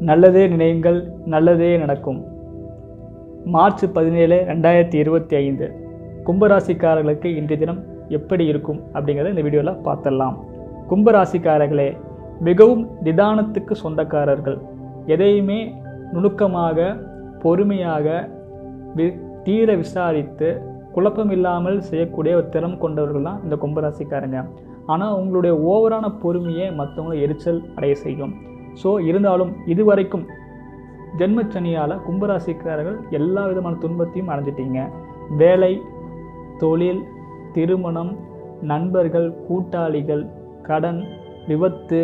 நல்லதே நினையுங்கள் நல்லதே நடக்கும். மார்ச் பதினேழு ரெண்டாயிரத்தி இருபத்தி ஐந்து. கும்பராசிக்காரர்களுக்கு இன்றைய தினம் எப்படி இருக்கும் அப்படிங்கிறத இந்த வீடியோவில் பார்த்துடலாம். கும்பராசிக்காரர்களே மிகவும் நிதானத்துக்கு சொந்தக்காரர்கள். எதையுமே நுணுக்கமாக பொறுமையாக வி- தீர விசாரித்து குழப்பம் இல்லாமல் செய்யக்கூடிய ஒரு திறம் கொண்டவர்கள் தான் இந்த கும்பராசிக்காரங்க. ஆனால் உங்களுடைய ஓவரான பொறுமையை மற்றவங்களை எரிச்சல் அடைய செய்யும். ஸோ இருந்தாலும் இதுவரைக்கும் ஜென்மச்சனியால் கும்பராசிக்காரர்கள் எல்லா விதமான துன்பத்தையும் அடைஞ்சிட்டீங்க. வேலை தொழில் திருமணம் நண்பர்கள் கூட்டாளிகள் கடன் விபத்து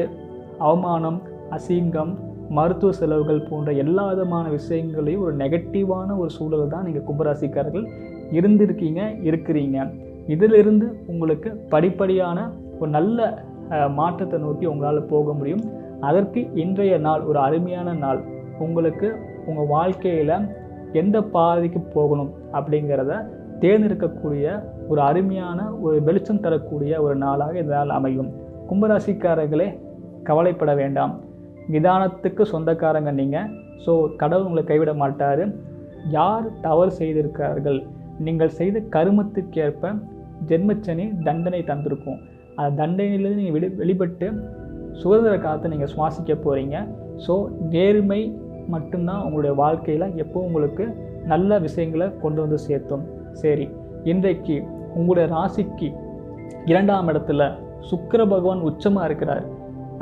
அவமானம் அசிங்கம் மருத்துவ செலவுகள் போன்ற எல்லா விதமான விஷயங்களையும் ஒரு நெகட்டிவான ஒரு சூழல் தான் நீங்கள் கும்பராசிக்காரர்கள் இருந்திருக்கீங்க இருக்கிறீங்க. இதிலிருந்து உங்களுக்கு படிப்படியான ஒரு நல்ல மாற்றத்தை நோக்கி உங்களால் போக முடியும். அதற்கு இன்றைய நாள் ஒரு அருமையான நாள். உங்களுக்கு உங்கள் வாழ்க்கையில் எந்த பாதைக்கு போகணும் அப்படிங்கிறத தேர்ந்தெடுக்கக்கூடிய ஒரு அருமையான ஒரு வெளிச்சம் தரக்கூடிய ஒரு நாளாக இந்த நாள் அமையும். கும்பராசிக்காரர்களே கவலைப்பட வேண்டாம். நிதானத்துக்கு சொந்தக்காரங்க நீங்கள் ஸோ கடவுள் உங்களை கைவிட மாட்டார். யார் தவறு செய்திருக்கிறார்கள்? நீங்கள் செய்த கருமத்துக்கேற்ப ஜென்மச்சனி தண்டனை தந்திருக்கும். அந்த தண்டனையிலிருந்து நீங்கள் வெளி வெளிப்பட்டு சுதந்திர காலத்தை நீங்கள் சுவாசிக்க போகிறீங்க ஸோ நேர்மை மட்டும்தான் உங்களுடைய வாழ்க்கையில் எப்போ உங்களுக்கு நல்ல விஷயங்களை கொண்டு வந்து சேர்த்தும். சரி இன்றைக்கு உங்களுடைய ராசிக்கு இரண்டாம் இடத்துல சுக்கர பகவான் உச்சமாக இருக்கிறார்.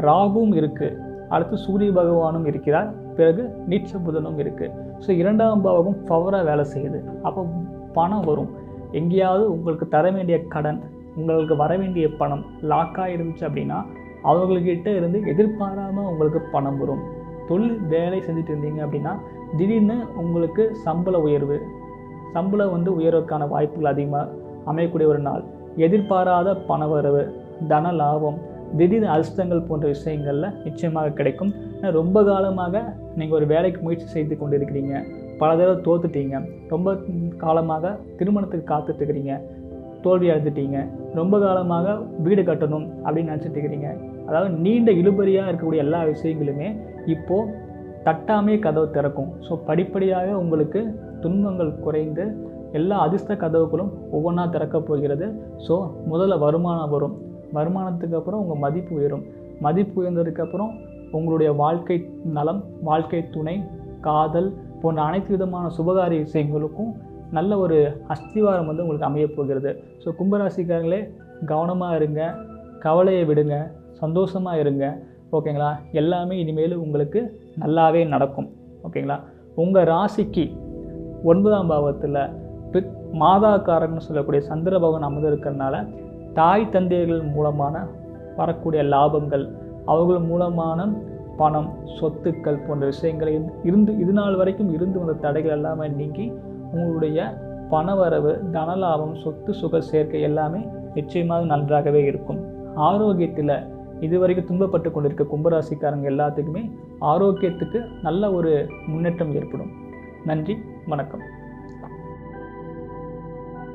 ராகுவும் இருக்குது அடுத்து சூரிய பகவானும் இருக்கிறார். பிறகு நீச்ச புதனும் இருக்குது ஸோ இரண்டாம் பாவகம் பவராக வேலை செய்யுது. அப்போ பணம் வரும். எங்கேயாவது உங்களுக்கு தர வேண்டிய கடன் உங்களுக்கு வர வேண்டிய பணம் லாக்காக இருந்துச்சு அப்படின்னா அவங்கக்கிட்ட இருந்து எதிர்பாராமல் உங்களுக்கு பணம் வரும். தொழில் வேலை செஞ்சுட்டு இருந்தீங்க அப்படின்னா திடீர்னு உங்களுக்கு சம்பள உயர்வு சம்பளம் வந்து உயர்வதற்கான வாய்ப்புகள் அதிகமாக அமையக்கூடிய ஒரு நாள். எதிர்பாராத பண வரவு தன லாபம் திடீர் அதிர்ஷ்டங்கள் போன்ற விஷயங்களில் நிச்சயமாக கிடைக்கும். ரொம்ப காலமாக நீங்கள் ஒரு வேலைக்கு முயற்சி செய்து கொண்டு இருக்கிறீங்க பல தடவை தோத்துட்டீங்க. ரொம்ப காலமாக திருமணத்துக்கு காத்துட்ருக்கிறீங்க தோல்வி அடைஞ்சிட்டீங்க. ரொம்ப காலமாக வீடு கட்டணும் அப்படின்னு நினச்சிட்டு இருக்கிறீங்க. அதாவது நீண்ட இழுபறியாக இருக்கக்கூடிய எல்லா விஷயங்களுமே இப்போது தட்டாமே கதவு திறக்கும். ஸோ படிப்படியாக உங்களுக்கு துன்பங்கள் குறைந்து எல்லா அதிர்ஷ்ட கதவுகளும் ஒவ்வொன்றா திறக்கப் போகிறது. ஸோ முதல்ல வருமானம் வரும். வருமானத்துக்கு அப்புறம் உங்கள் மதிப்பு உயரும். மதிப்பு உயர்ந்ததுக்கப்புறம் உங்களுடைய வாழ்க்கை நலம் வாழ்க்கை துணை காதல் போன்ற அனைத்து விதமான சுபகாரிய விஷயங்களுக்கும் நல்ல ஒரு அஸ்திவாரம் வந்து உங்களுக்கு அமையப் போகிறது. ஸோ கும்பராசிக்காரங்களே கவனமாக இருங்க கவலையை விடுங்க சந்தோஷமாக இருங்க. ஓகேங்களா? எல்லாமே இனிமேல் உங்களுக்கு நல்லாவே நடக்கும். ஓகேங்களா? உங்கள் ராசிக்கு ஒன்பதாம் பாவத்தில் பித் மாதாக்காரன் சொல்லக்கூடிய சந்திர பகவான் அமர்ந்து இருக்கிறதுனால தாய் தந்தையர்கள் மூலமான வரக்கூடிய லாபங்கள் அவர்கள் மூலமான பணம் சொத்துக்கள் போன்ற விஷயங்களை இருந்து இது நாள் வரைக்கும் இருந்து வந்த தடைகள் எல்லாமே நீங்கி உங்களுடைய பணவரவு தனலாபம் சொத்து சுக சேர்க்கை எல்லாமே நிச்சயமாக நன்றாகவே இருக்கும். ஆரோக்கியத்தில் இதுவரைக்கும் துன்பப்பட்டு கொண்டிருக்க கும்பராசிக்காரங்க எல்லாத்துக்குமே ஆரோக்கியத்துக்கு நல்ல ஒரு முன்னேற்றம் ஏற்படும். நன்றி வணக்கம்.